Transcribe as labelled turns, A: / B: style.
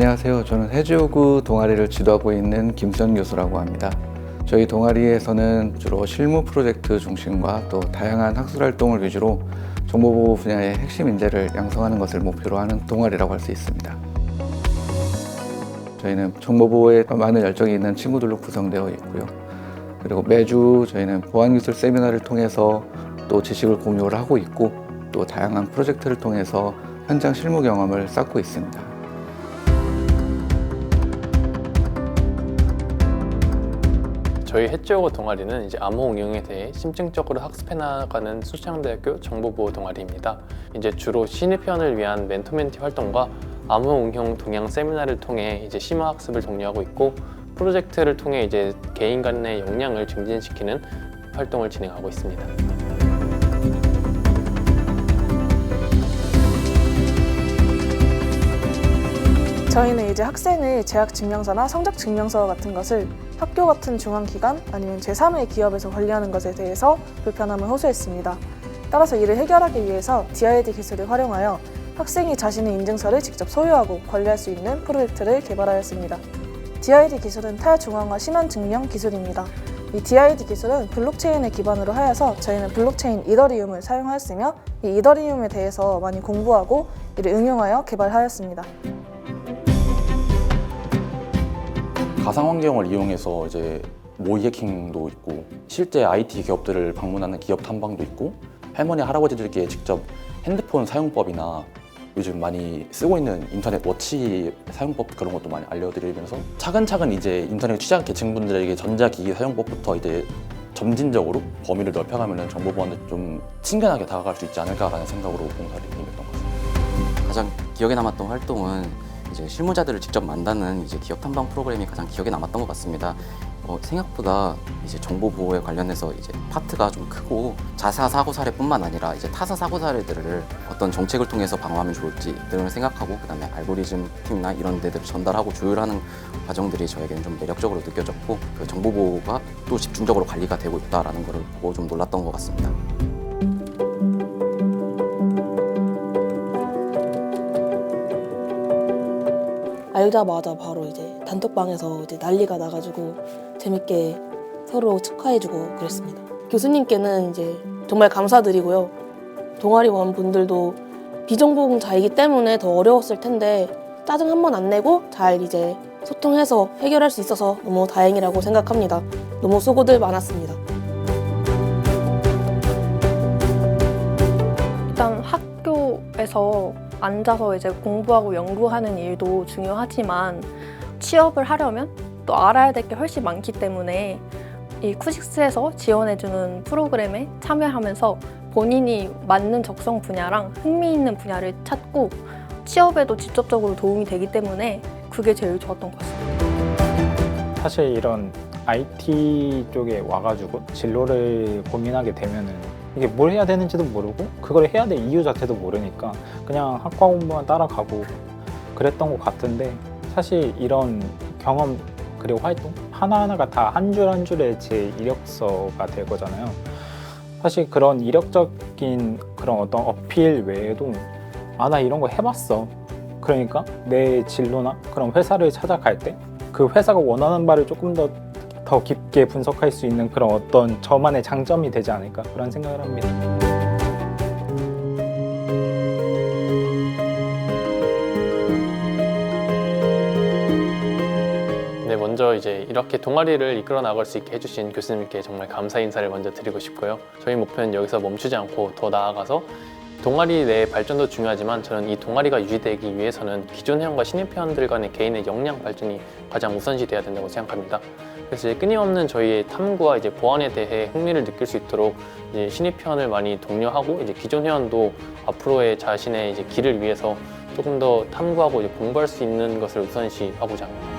A: 안녕하세요. 저는 해지오구 동아리를 지도하고 있는 김선 교수라고 합니다. 저희 동아리에서는 주로 실무 프로젝트 중심과 또 다양한 학술 활동을 위주로 정보보호 분야의 핵심 인재를 양성하는 것을 목표로 하는 동아리라고 할 수 있습니다. 저희는 정보보호에 많은 열정이 있는 친구들로 구성되어 있고요. 그리고 매주 저희는 보안기술 세미나를 통해서 또 지식을 공유를 하고 있고 또 다양한 프로젝트를 통해서 현장 실무 경험을 쌓고 있습니다.
B: 저희 해지오고 동아리는 이제 암호 응용에 대해 심층적으로 학습해 나가는 수창대학교 정보보호 동아리입니다. 이제 주로 신입 회원을 위한 멘토멘티 활동과 암호 응용 동향 세미나를 통해 이제 심화 학습을 독려하고 있고 프로젝트를 통해 이제 개인 간의 역량을 증진시키는 활동을 진행하고 있습니다.
C: 저희는 이제 학생의 재학 증명서나 성적 증명서 같은 것을 학교 같은 중앙기관 아니면 제3의 기업에서 관리하는 것에 대해서 불편함을 호소했습니다. 따라서 이를 해결하기 위해서 DID 기술을 활용하여 학생이 자신의 인증서를 직접 소유하고 관리할 수 있는 프로젝트를 개발하였습니다. DID 기술은 탈중앙화 신원 증명 기술입니다. 이 DID 기술은 블록체인을 기반으로 하여서 저희는 블록체인 이더리움을 사용하였으며 이 이더리움에 대해서 많이 공부하고 이를 응용하여 개발하였습니다.
D: 가상 환경을 이용해서 이제 모의 해킹도 있고 실제 IT 기업들을 방문하는 기업 탐방도 있고 할머니 할아버지들께 직접 핸드폰 사용법이나 요즘 많이 쓰고 있는 인터넷 워치 사용법 그런 것도 많이 알려드리면서 차근차근 이제 인터넷 취약 계층분들에게 전자기기 사용법부터 이제 점진적으로 범위를 넓혀가면 정보보안에 좀 친근하게 다가갈 수 있지 않을까라는 생각으로 봉사를 임했던 것 같습니다.
E: 가장 기억에 남았던 활동은 이제 실무자들을 직접 만나는 이제 기업 탐방 프로그램이 가장 기억에 남았던 것 같습니다. 어, 생각보다 이제 정보 보호에 관련해서 이제 파트가 좀 크고 자사 사고 사례뿐만 아니라 이제 타사 사고 사례들을 어떤 정책을 통해서 방어하면 좋을지 등을 생각하고 그다음에 알고리즘 팀이나 이런 데들을 전달하고 조율하는 과정들이 저에게는 좀 매력적으로 느껴졌고 그 정보 보호가 또 집중적으로 관리가 되고 있다라는 것을 보고 좀 놀랐던 것 같습니다.
F: 알자마자 바로 이제 단톡방에서 이제 난리가 나가지고 재밌게 서로 축하해주고 그랬습니다. 교수님께는 이제 정말 감사드리고요. 동아리원 분들도 비전공자이기 때문에 더 어려웠을 텐데 짜증 한 번 안 내고 잘 이제 소통해서 해결할 수 있어서 너무 다행이라고 생각합니다. 너무 수고들 많았습니다.
G: 일단 학교에서 앉아서 이제 공부하고 연구하는 일도 중요하지만 취업을 하려면 또 알아야 될 게 훨씬 많기 때문에 이 쿠식스에서 지원해주는 프로그램에 참여하면서 본인이 맞는 적성 분야랑 흥미 있는 분야를 찾고 취업에도 직접적으로 도움이 되기 때문에 그게 제일 좋았던 것 같습니다.
H: 사실 이런 IT 쪽에 와가지고 진로를 고민하게 되면은 이게 뭘 해야 되는지도 모르고 그걸 해야 될 이유 자체도 모르니까 그냥 학과 공부만 따라가고 그랬던 것 같은데 사실 이런 경험 그리고 활동 하나하나가 다 한 줄 한 줄의 제 이력서가 될 거잖아요. 사실 그런 이력적인 그런 어떤 어필 외에도 아 나 이런 거 해봤어. 그러니까 내 진로나 그런 회사를 찾아갈 때 그 회사가 원하는 바를 조금 더 더 깊게 분석할 수 있는 그런 어떤 저만의 장점이 되지 않을까 그런 생각을 합니다.
B: 네, 먼저 이제 이렇게 동아리를 이끌어 나갈 수 있게 해주신 교수님께 정말 감사 인사를 먼저 드리고 싶고요. 저희 목표는 여기서 멈추지 않고 더 나아가서 동아리 내 발전도 중요하지만 저는 이 동아리가 유지되기 위해서는 기존 회원과 신입 회원들 간의 개인의 역량 발전이 가장 우선시 돼야 된다고 생각합니다. 그래서 이제 끊임없는 저희의 탐구와 이제 보안에 대해 흥미를 느낄 수 있도록 이제 신입 회원을 많이 독려하고 이제 기존 회원도 앞으로의 자신의 이제 길을 위해서 조금 더 탐구하고 이제 공부할 수 있는 것을 우선시하고자 합니다.